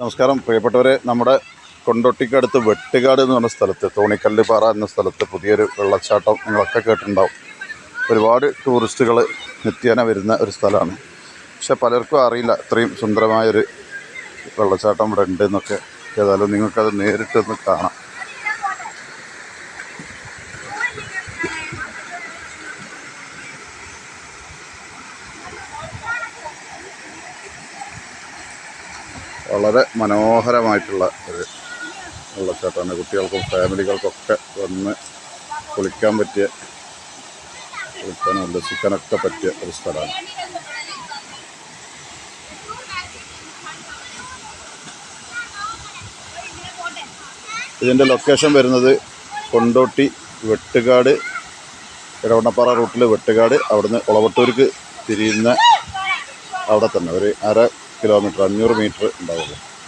നമസ്കാരം. പ്രിയപ്പെട്ടവരെ നമ്മുടെ കൊണ്ടോട്ടിക്കടുത്ത് വെട്ടുകാട് എന്ന് പറഞ്ഞ സ്ഥലത്ത് തോണിക്കല്ലുപാറ എന്ന സ്ഥലത്ത് പുതിയൊരു വെള്ളച്ചാട്ടം നിങ്ങളൊക്കെ കേട്ടിട്ടുണ്ടാവും. ഒരുപാട് ടൂറിസ്റ്റുകൾ നിത്യേന വരുന്ന ഒരു സ്ഥലമാണ്. പക്ഷെ പലർക്കും അറിയില്ല ഇത്രയും സുന്ദരമായൊരു വെള്ളച്ചാട്ടം ഇവിടെ ഉണ്ട് എന്നൊക്കെ. ഏതായാലും നിങ്ങൾക്കത് നേരിട്ടൊന്ന് കാണാം. വളരെ മനോഹരമായിട്ടുള്ള ഒരു വെള്ളച്ചാട്ടമാണ് കുട്ടികൾക്കും ഫാമിലികൾക്കൊക്കെ വന്ന് കുളിക്കാൻ പറ്റിയ കുളിക്കാനും ഉല്ലസിക്കാനൊക്കെ പറ്റിയ ഒരു സ്ഥലമാണ്. ഇതിന്റെ ലൊക്കേഷൻ വരുന്നത് കൊണ്ടോട്ടി വെട്ടുകാട് ഇടവണ്ണപ്പാറ റൂട്ടിൽ വെട്ടുകാട്. അവിടുന്ന് ഒളവട്ടൂർക്ക് തിരിയുന്ന അവിടെ തന്നെ. ഒരു അര കിലോമീറ്റർ അഞ്ഞൂറ് മീറ്റർ ഉണ്ടാവുള്ളൂ.